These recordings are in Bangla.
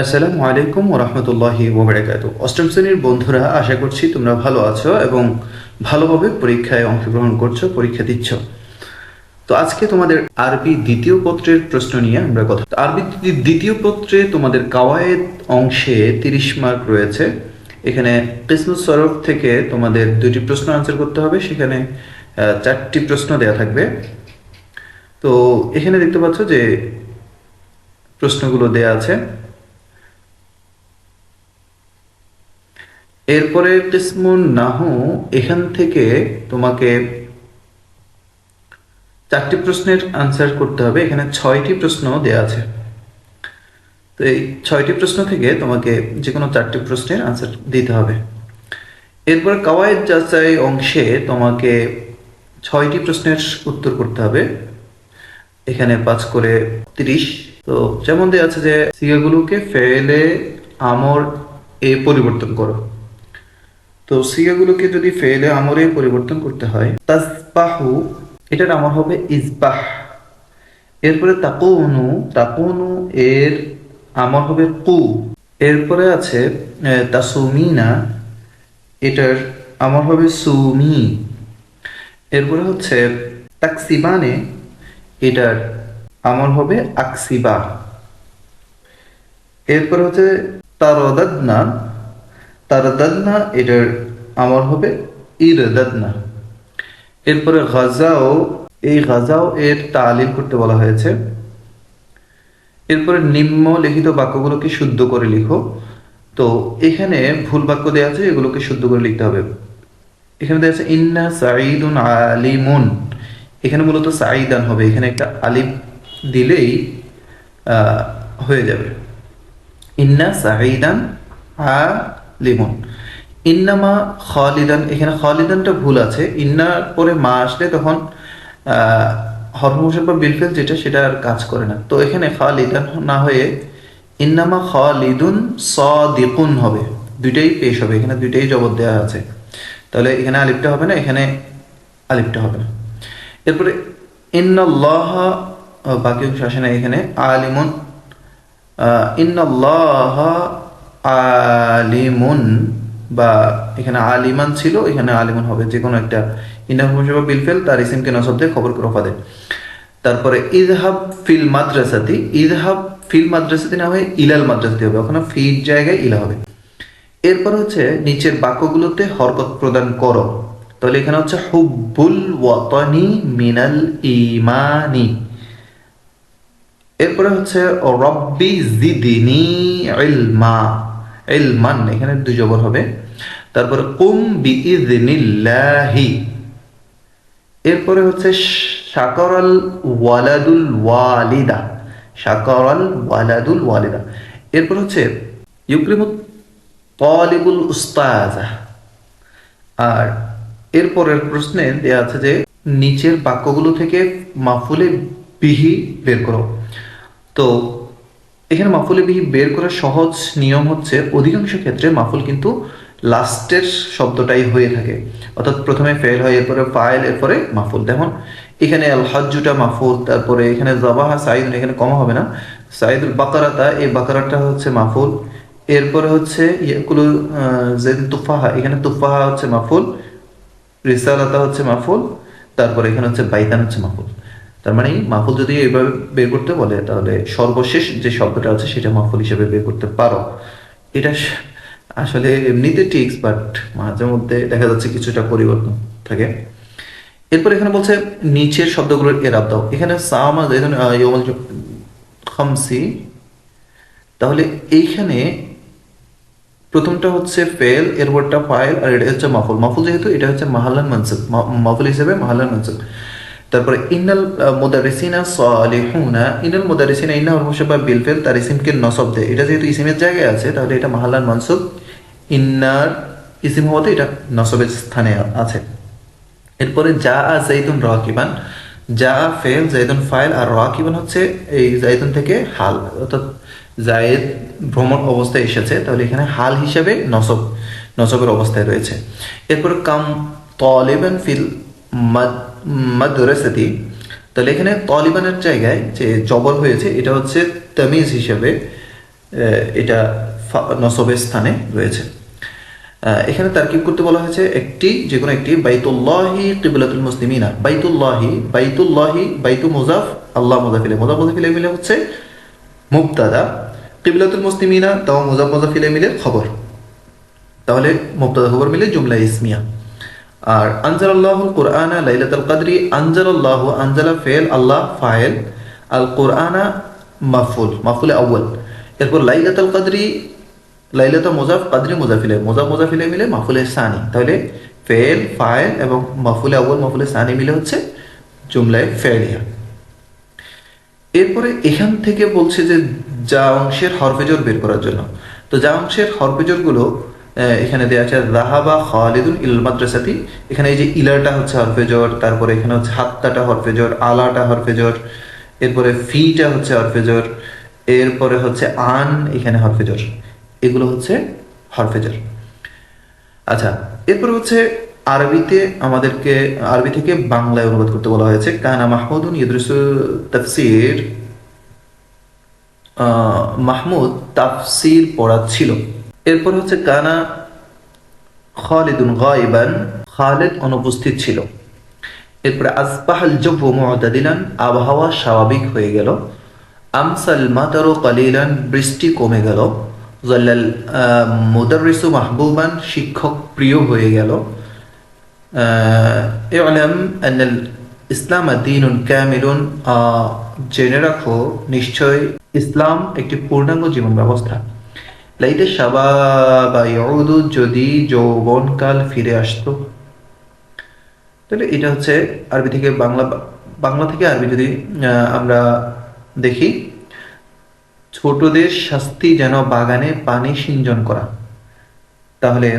আসসালামু আলাইকুম ওরহমতুল্লাহি ওবরাকাতু। অষ্টম শ্রেণির বন্ধুরা, আশা করছি তোমরা ভালো আছো এবং ভালোভাবে পরীক্ষায় অংশগ্রহণ করছ, পরীক্ষা দিচ্ছ। তো আজকে তোমাদের আরবি দ্বিতীয় পত্রের প্রশ্ন নিয়ে আমরা কথা আরবি দ্বিতীয় পত্রে তোমাদের কাওয়ায়েদ অংশে তিরিশ মার্ক রয়েছে। এখানে কিসমুস সরফ থেকে তোমাদের দুটি প্রশ্ন আনসার করতে হবে। সেখানে চারটি প্রশ্ন দেয়া থাকবে। তো এখানে দেখতে পাচ্ছ যে প্রশ্নগুলো দেয়া আছে। এরপরে কিসমুন নাহু, এখান থেকে তোমাকে চারটি প্রশ্নের আনসার করতে হবে। এখানে ছয়টি প্রশ্ন দেয়া আছে। তো এই ছয়টি প্রশ্ন থেকে তোমাকে যে কোনো চারটি প্রশ্নের আনসার দিতে হবে। এরপর কাওয়ায়েদ যাচাই অংশে তোমাকে ছয়টি প্রশ্নের উত্তর করতে হবে। এখানে পাঁচ করে তিরিশ। তো যেমন দেওয়া আছে যে, সিগাগুলোকে ফেলে আমর এ পরিবর্তন করো। তো সিগাগুলোকে যদি ফেলে আমরে পরিবর্তন করতে হয়, তাসবাহু, এটার আমর হবে ইসবাহ। এরপরে তাকুনু তাকুনু এর আমর হবে কু। এরপরে আছে তাসুমিনা, এটার আমর হবে সুমি। এরপরে হচ্ছে, তাকসিবানে, এটার আমল হবে আকসিবা। এরপরে হচ্ছে তারদাদনা তারদাদনা, এটার আমল হবে ইরদাদনা। এরপরে গাজাও, এই গাজাও এর তালিম করতে বলা হয়েছে। এরপরে নিম্ন লিখিত বাক্যগুলোকে শুদ্ধ করে লিখো। তো এখানে ভুল বাক্য দেওয়া আছে, এগুলোকে শুদ্ধ করে লিখতে হবে। এখানে দেওয়া আছে, ইন্না সাঈদুন আলিমুন। এখানে মূলত সাঈদান হবে। এখানে একটা আলিফ দিলেই হয়ে যাবে। ইন্না সাঈদান আলিমুন ইন্নামা খালিদান, এখানে খালিদানটা ভুল আছে। ইন্নার পরে মা আসলে তখন হরফ বা বিলফেল যেটা, সেটা আর কাজ করে না। তো এখানে খালিদান না হয়ে ইন্নামা খালিদুন সদিকুন হবে। দুইটাই পেশ হবে। এখানে দুইটাই জবাব দেওয়া আছে। তাহলে এখানে আলিফটা হবে না, এখানে আলিফটা হবে না। এরপরে ইন্নাল্লাহ, বাকি অংশ আসে না এখানে, আলিমুন ইন্নাল্লাহ আলিমুন বা এখানে আলিমান ছিল, এখানে আলিমুন হবে যে কোনো একটা ইন্না হুমসভা বিলফেল তার ইসিমকে নসব দিয়ে খবর রফা দেয় তারপরে ইজহাব ফিল মাদ্রাসাতি ইজহাব ফিল মাদ্রাসাতি না হয়ে ইলাল মাদ্রাসাতি হবে, ওখানে ফির জায়গায় ইলা হবে। এরপর হচ্ছে নিচের বাক্যগুলোতে হরকত প্রদান করো। তাহলে এখানে হচ্ছে হুব্বুল ওয়াতানি মিনাল ইমানি এরপরে হচ্ছে রব্বি জিদিনি ইলমা। এখানে দুই জবর হবে। তারপরে কুম এরপরে হচ্ছে ওয়ালাদুল ওয়ালিদা। ওয়ালাদুল ওয়ালিদা। এরপর হচ্ছে ইউক্রিমু তলিবুল উস্তাজা। আর এরপরের প্রশ্নে দেয়া আছে যে, নিচের বাক্যগুলো থেকে মাফুলে বিহি বের করো। তো এখানে মাফুলে বিহি বের করার সহজ নিয়ম হচ্ছে অধিকাংশ ক্ষেত্রে মাফুল কিন্তু লাস্টের শব্দটাই হয়ে থাকে। অর্থাৎ প্রথমে ফেল হয়, এরপরে ফাইল, এরপরে মাফুল। দেখুন, এখানে আল হজ্জুটা মাফুল, তারপরে এখানে জবাহা সাইদ এখানে কমা হবে না। সাইদুল বাকারাতা, এই বাকারাটা হচ্ছে মাফুল। এরপরে হচ্ছে ইয়াকুলু জেদ তুফাহা, এখানে তুফাহা হচ্ছে মাফুল, রিসালাতা হচ্ছে মাফুল, তারপরে এখানে হচ্ছে বাইতান হচ্ছে মাফুল। তার মানে মাফুল যদি এইভাবে বের করতে বলে, তাহলে সর্বশেষ যে শব্দটা আছে সেটা মাফুল হিসেবে বের করতে পারো। এটা আসলে এমনিতে টিক্স, বাট মাঝে মধ্যে দেখা যাচ্ছে কিছুটা পরিবর্তন থাকে। এরপর এখানে বলছে, নিচের শব্দগুলোর এরাব দাও। এখানে খামসি। তাহলে এইখানে প্রথমটা হচ্ছে ফেল, এরপরটা ফাইল, আর এটা হচ্ছে মাফুল মাফুল যেহেতু, এটা হচ্ছে মাহালান মানসুব মা- মাফুল হিসেবে মাহালান মানসুব তারপরে ইন্নাল মুদারিসিনা সালিহুনা, ইন্নাল মুদারিসিনা ইন্না হরফ মুশাব্বাহ বিল ফেল, তার ইসিমকে নসব দেয়। এটা যেহেতু ইসিমের জায়গায় আছে, তাহলে এটা মাহালান মানসুব। ইন্নার ইসিম হওয়াতে এটা নসবের স্থানে আছে। এরপরে যা আ জাইদুন রাকিবান। যা ফেল জাইদুন ফাইল আর রাকিবান হচ্ছে এই জাইদুন থেকে হাল। অর্থাৎ জায়েদ ভ্রমণ অবস্থায় এসেছে, তাহলে এখানে হাল হিসেবে নসব, নসবের অবস্থায় রয়েছে। এরপর কাম তলিবান ফিল মাদ- মাদ্রাসাতি তাহলে এখানে তলিবানের জায়গায় যে জবর হয়েছে, এটা হচ্ছে তামিজ হিসেবে এটা নসবের স্থানে রয়েছে। এখানে তারকিব করতে বলা হয়েছে একটি, যে কোনো একটি, বাইতুল্লাহি কিবলাতুল মুসলিমিনা। বাইতুল্লাহি বাইতুল্লাহি, বাইতু মুজাফ, আল্লাহ মুজাফিলে। মুজাফ মুজাফিলে মিলে হচ্ছে মুবতাদা। কিবলাতুল মুসলিমিনা, তাও মুজাফ মুজাফিলে মিলে খবর। তাহলে মুবতাদা খবর মিলে জুমলা ইসমিয়া। আর আনজালাল্লাহুল কুরআনা লাইলাতুল কদরি, আনজালাল্লাহু আনজালা ফেল, আল্লাহ ফাইল, আল কুরআনা মাফুল, মাফুলে আউয়াল। এরপর লাইলাতুল কদরি, লাইলাতা মুজাফ, কাদরি মুজাফিলে, মুজাফ মুজাফিলে মিলে মাফুলে সানি। তাহলে ফেল, ফাইল এবং মাফুলে আউয়াল, মাফুলে সানি মিলে হচ্ছে জুমলায় ফেলিয়া এরপরে এখান থেকে বলছে যে যা অংশের হরফেজর বের করার জন্য। তো যা অংশের হরফেজরগুলো এখানে দেওয়া আছে রাহাবা খালিদুল ইল মাদ্রাসাতি। এখানে এই যে ইলাটা হচ্ছে হরফেজর, তারপরে এখানে হচ্ছে হাত্তাটা হরফেজর, আলাটা হরফেজর, এরপরে ফিটা হচ্ছে হরফেজর, এরপরে হচ্ছে আন, এখানে হরফেজর। এগুলো হচ্ছে হরফেজর। আচ্ছা এরপরে হচ্ছে আরবিতে আমাদেরকে, আরবি থেকে বাংলায় অনুবাদ করতে বলা হয়েছে, কানা মাহমুদুন ইদ্রিসু তাফসির। মাহমুদ তাফসির পড়াচ্ছিল। এরপর হচ্ছে কানা খালিদুন গাইবান খালেদ অনুপস্থিত ছিল। এরপরে আসবাহাল জব্বু মুতাদিলান আবহাওয়া স্বাভাবিক হয়ে গেল। আমসাল মাতারু কালিলান বৃষ্টি কমে গেল। জল্লাল মুদারিসু মাহবুবান শিক্ষক প্রিয় হয়ে গেল। ইলাম আন্নাল ইসলাম দিনুন কামিলুন আহ, জেনে রাখো নিশ্চয় ইসলাম একটি পূর্ণাঙ্গ জীবন ব্যবস্থা। লাইতে সাবাবা ইয়াউদু যদি যৌবনকাল ফিরে আসতো। তাহলে এটা হচ্ছে আরবি থেকে বাংলা বাংলা থেকে আরবি যদি আমরা দেখি, ছোটদের শাস্তি যেন বাগানে পানি সিঞ্চন করা। তাহলে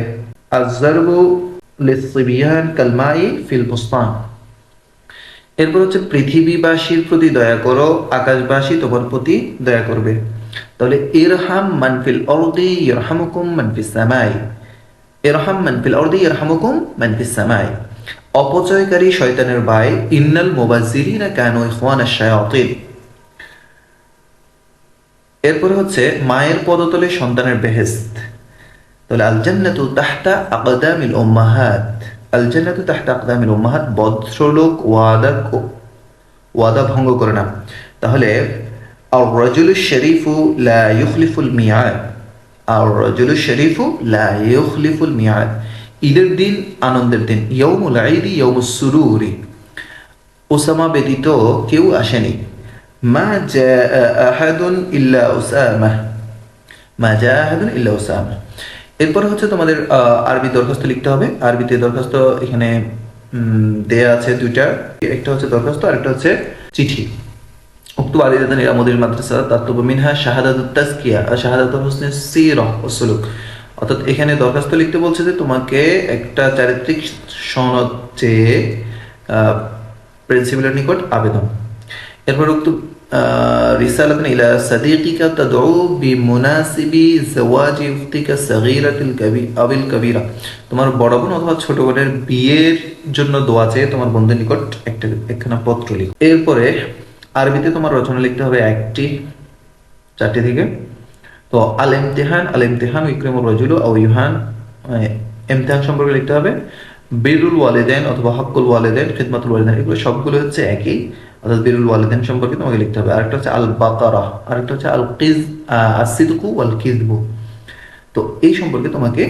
এরপর হচ্ছে পৃথিবীবাসীর প্রতি দয়া করো, আকাশবাসী তোমার প্রতি দয়া করবে। তাহলে ইরহাম মানফিল অর্দি, ইরহামুকুম মানফিস সামাই। ইরহাম মানফিল অর্দি, ইরহামুকুম মানফিস সামাই। অপচয়কারী শয়তানের ভাই, ইন্নাল মুবাজ্জিরিনা কানু শায়াতিন। এরপরে হচ্ছে মায়ের পদতলে সন্তানের বেহেস্ত তাহলে আল জান্নাতু তাহতা আকদামিল উম্মাহাত। আল জান্নাতু তাহতা আকদামিল উম্মাহাত বৎসলোক ওয়াদা ওয়াদা ভঙ্গ করে না। তাহলে আর রজুল শরীফু লা ইউখলিফুল মিয়াদ আর রজুল শরীফু লা ইউখলিফুল মিয়াদ ঈদের দিন, আনন্দের দিন। ইয়ৌমুল ঈদি ইয়ৌমুস সুরুরি ওসামা ব্যতীত কেউ আসেনি। মা জা আহাদুন ইল্লা উসামা। মা জা আহাদুন ইল্লা উসামা। এরপর হচ্ছে তোমাদের আরবি দরখাস্ত লিখতে হবে। আরবিতে দরখাস্ত এখানে দেয়া আছে দুইটা। একটা হচ্ছে দরখাস্ত আর একটা হচ্ছে চিঠি। উক্ত মাদ্রাসা তাত্তব মিনহা শাহাদাতুত তাজকিয়া আর শাহাদাতুল হুসনে সিরহ ও সুলুক। অর্থাৎ এখানে দরখাস্ত লিখতে বলছে যে তোমাকে একটা চারিত্রিক সনদ চেয়ে প্রিন্সিপালের নিকট আবেদন। এরপর উক্ত তোমার বড় বোন অথবা ছোট বোনের বিয়ের জন্য দোয়া চেয়ে তোমার বন্ধুর নিকট একটা, একখানা পত্র লিখ। এরপরে আরবিতে তোমার রচনা লিখতে হবে একটি, চারটি থেকে। তো আল ইমতিহান আল ইমতিহান ইকরিমুর রজুলু আও ইউহান মানে ইমতিহান সম্পর্কে লিখতে হবে। বিরুল ওয়ালেদেন অথবা হকুল ওয়ালেদেন খিদমাতুল ওয়ালিদাইন, এগুলো সবগুলো হচ্ছে একই। অর্থাৎ বিরুল ওয়ালিদাইন সম্পর্কে তোমাকে লিখতে হবে। আরেকটা হচ্ছে আল বাকারা আরেকটা হচ্ছে আল কিজ আসিদকু ওয়াল কিজবু তো এই সম্পর্কে তোমাকে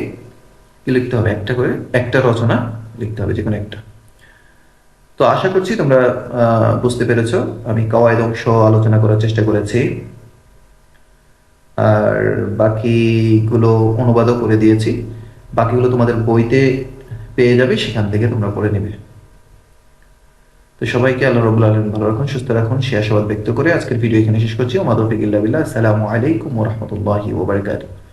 লিখতে হবে? একটা করে, একটা রচনা লিখতে হবে যে কোনো একটা। তো আশা করছি তোমরা বুঝতে পেরেছ। আমি কওয়ায়দ অংশ আলোচনা করার চেষ্টা করেছি। আর বাকিগুলো অনুবাদও করে দিয়েছি। বাকিগুলো তোমাদের বইতে পেয়ে যাবে, সেখান থেকে তোমরা পড়ে নেবে। তো সবাইকে আল্লাহ রবুল্লা আলম ভালো রাখুন, সুস্থ রাখুন। সে আশাবাদ ব্যক্ত করে আজকের ভিডিও এখানে শেষ করছি। ওমাদ ফিকিল্লা আসসালামু আলাইকুম রহমতুল্লাহি ওবরাকাতুহ